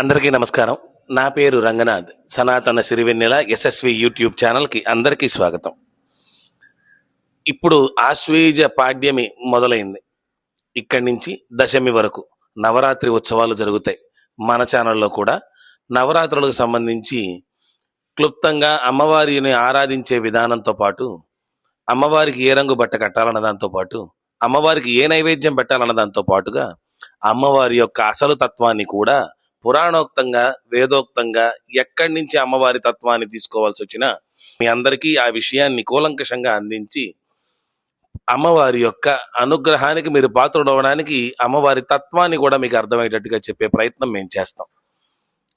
అందరికీ నమస్కారం. నా పేరు రంగనాథ్. సనాతన సిరివెన్నెల ఎస్ఎస్వి యూట్యూబ్ ఛానల్కి అందరికీ స్వాగతం. ఇప్పుడు ఆశ్వేజ పాడ్యమి మొదలైంది. ఇక్కడి నుంచి దశమి వరకు నవరాత్రి ఉత్సవాలు జరుగుతాయి. మన ఛానల్లో కూడా నవరాత్రులకు సంబంధించి క్లుప్తంగా అమ్మవారిని ఆరాధించే విధానంతో పాటు అమ్మవారికి ఏ రంగు బట్ట కట్టాలన్న దాంతో పాటు అమ్మవారికి ఏ నైవేద్యం పెట్టాలన్న దాంతో పాటుగా అమ్మవారి యొక్క అసలు తత్వాన్ని కూడా పురాణోక్తంగా వేదోక్తంగా ఎక్కడి నుంచి అమ్మవారి తత్వాన్ని తీసుకోవాల్సి వచ్చినా మీ అందరికీ ఆ విషయాన్ని కూలంకషంగా అందించి అమ్మవారి యొక్క అనుగ్రహానికి మీరు పాత్రుడవడానికి అమ్మవారి తత్వాన్ని కూడా మీకు అర్థమయ్యేటట్టుగా చెప్పే ప్రయత్నం మేము చేస్తాం.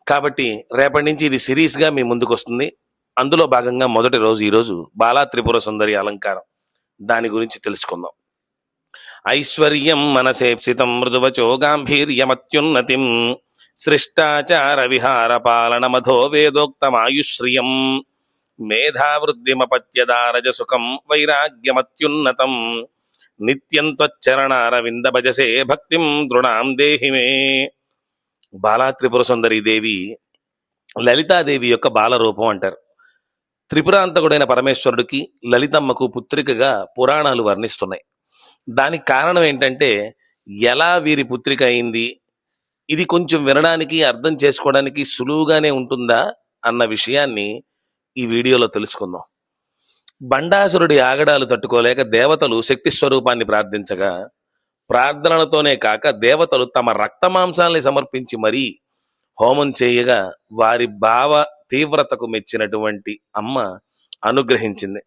కాబట్టి రేపటి నుంచి ఇది సిరీస్గా మీ ముందుకు వస్తుంది అందులో భాగంగా మొదటి రోజు ఈరోజు బాలా త్రిపుర సుందరి అలంకారం. దాని గురించి తెలుసుకుందాం. ఐశ్వర్యం మనసేప్సితం మృదువచో గాంభీర్యమత్యున్నతిం. సృష్టాచార విహార పాలన మధో వేదోక్తమాయుశ్రియం మేధావృద్ధిమపత్యదారజ సుఖం వైరాగ్యమత్యున్నతం. నిత్యం త్వచ్చరణారవింద భజసే భక్తిం దృఢాం దేహి మే. బాలా త్రిపుర సుందరి దేవి లలితాదేవి యొక్క బాలరూపం అంటారు. త్రిపురాంతకుడైన పరమేశ్వరుడికి లలితమ్మకు పుత్రికగా పురాణాలు వర్ణిస్తున్నాయి. దానికి కారణం ఏంటంటే ఎలా వీరి పుత్రిక అయింది? ఇది కొంచెం వినడానికి అర్థం చేసుకోవడానికి సులువుగానే ఉంటుందా అన్న విషయాన్ని ఈ వీడియోలో తెలుసుకుందాం. బండాసురుడి ఆగడాలు తట్టుకోలేక దేవతలు శక్తి స్వరూపాన్ని ప్రార్థించగా ప్రార్థనలతోనే కాక దేవతలు తమ రక్తమాంసాల్ని సమర్పించి మరీ హోమం చేయగా వారి భావ తీవ్రతకు మెచ్చినటువంటి అమ్మ అనుగ్రహించింది.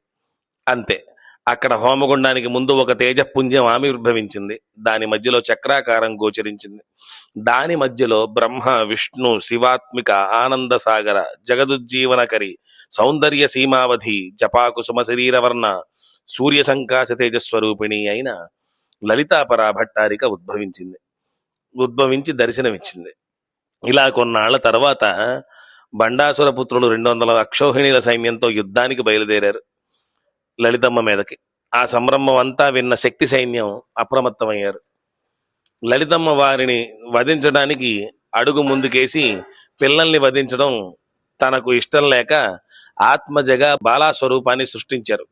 అంతే. అక్కడ హోమగుండానికి ముందు ఒక తేజపుంజం ఆవిర్భవించింది దాని మధ్యలో చక్రాకారం గోచరించింది. దాని మధ్యలో బ్రహ్మ విష్ణు శివాత్మిక ఆనంద సాగర జగదుజ్జీవనకరి సౌందర్య సీమావధి జపాకుసుమ శరీరవర్ణ సూర్య సంకాశ తేజస్వరూపిణి అయిన లలితాపరా భట్టారిక ఉద్భవించింది. ఉద్భవించి దర్శనమిచ్చింది. ఇలా కొన్నాళ్ళ తర్వాత బండాసుర పుత్రులు రెండు వందల అక్షోహిణీల సైన్యంతో యుద్ధానికి బయలుదేరారు. లలితమ్మ మీదకి. ఆ సంభ్రమం అంతా విన్న శక్తి సైన్యం అప్రమత్తమయ్యారు. లలితమ్మ వారిని వధించడానికి అడుగు ముందుకేసి పిల్లల్ని వధించడం తనకు ఇష్టం లేక ఆత్మజగా బాలాస్వరూపాన్ని సృష్టించారు.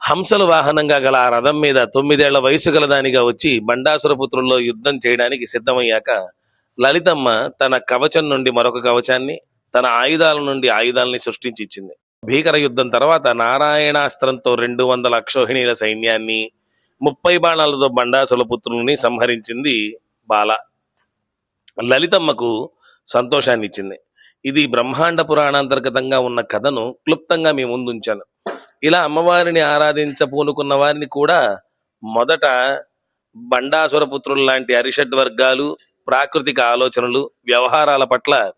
హంసలు వాహనంగా గల ఆ రథం మీద తొమ్మిదేళ్ళ వయసు గల దానిగా వచ్చి బండాసుర పుత్రుల్లో యుద్ధం చేయడానికి సిద్ధమయ్యాక లలితమ్మ తన కవచం నుండి మరొక కవచాన్ని తన ఆయుధాల నుండి ఆయుధాలని సృష్టించి ఇచ్చింది. భీకర యుద్ధం తర్వాత నారాయణాస్త్రంతో రెండు వందల అక్షోహిణీల సైన్యాన్ని ముప్పై బాణాలతో బండాసుల పుత్రుల్ని సంహరించింది బాల. లలితమ్మకు సంతోషాన్ని ఇచ్చింది ఇది బ్రహ్మాండ పురాణాంతర్గతంగా ఉన్న కథను క్లుప్తంగా మీ ముందుంచాను. ఇలా అమ్మవారిని ఆరాధించపూనుకున్న వారిని కూడా మొదట బండాసుర పుత్రులు లాంటి అరిషడ్ వర్గాలు ప్రాకృతిక ఆలోచనలు వ్యవహారాల పట్ల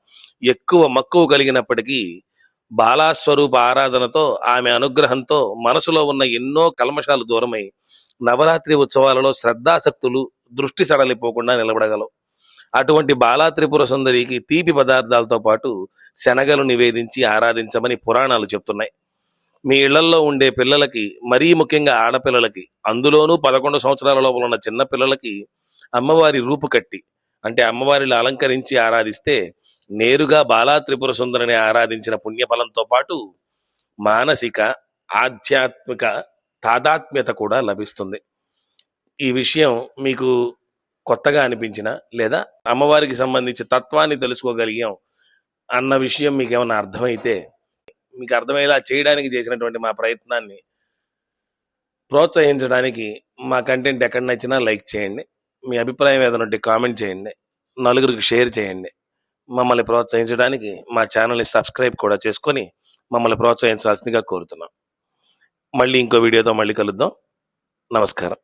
ఎక్కువ మక్కువ కలిగినప్పటికీ బాలాస్వరూప ఆరాధనతో ఆమె అనుగ్రహంతో మనసులో ఉన్న ఎన్నో కల్మషాలు దూరమై నవరాత్రి ఉత్సవాలలో శ్రద్ధాసక్తులు దృష్టి సడలిపోకుండా నిలబడగలవు. అటువంటి బాలా త్రిపుర సుందరికి తీపి పదార్థాలతో పాటు శనగలు నివేదించి ఆరాధించమని పురాణాలు చెప్తున్నాయి. మీ ఇళ్ళలో ఉండే పిల్లలకి మరీ ముఖ్యంగా ఆడపిల్లలకి అందులోనూ పదకొండు సంవత్సరాల లోపల ఉన్న చిన్న పిల్లలకి అమ్మవారి రూపు కట్టి అంటే అమ్మవారిని అలంకరించి ఆరాధిస్తే నేరుగా బాలా త్రిపుర సుందరిని ఆరాధించిన పుణ్యఫలంతో పాటు మానసిక ఆధ్యాత్మిక తాదాత్మ్యత కూడా లభిస్తుంది. ఈ విషయం మీకు కొత్తగా అనిపించిన లేదా అమ్మవారికి సంబంధించి తత్వాన్ని తెలుసుకోగలిగాం అన్న విషయం మీకు ఏమైనా అర్థమైతే మీకు అర్థమయ్యేలా చేయడానికి చేసినటువంటి మా ప్రయత్నాన్ని ప్రోత్సహించడానికి మా కంటెంట్ ఎక్కడ నచ్చినా లైక్ చేయండి. మీ అభిప్రాయం ఏదైనా ఉంటే కామెంట్ చేయండి. నలుగురికి షేర్ చేయండి. మమ్మల్ని ప్రోత్సహించడానికి మా ఛానల్ని సబ్స్క్రైబ్ కూడా చేసుకొని మమ్మల్ని ప్రోత్సహించాల్సిందిగా కోరుతున్నాం. మళ్ళీ ఇంకో వీడియోతో మళ్ళీ కలుద్దాం. నమస్కారం.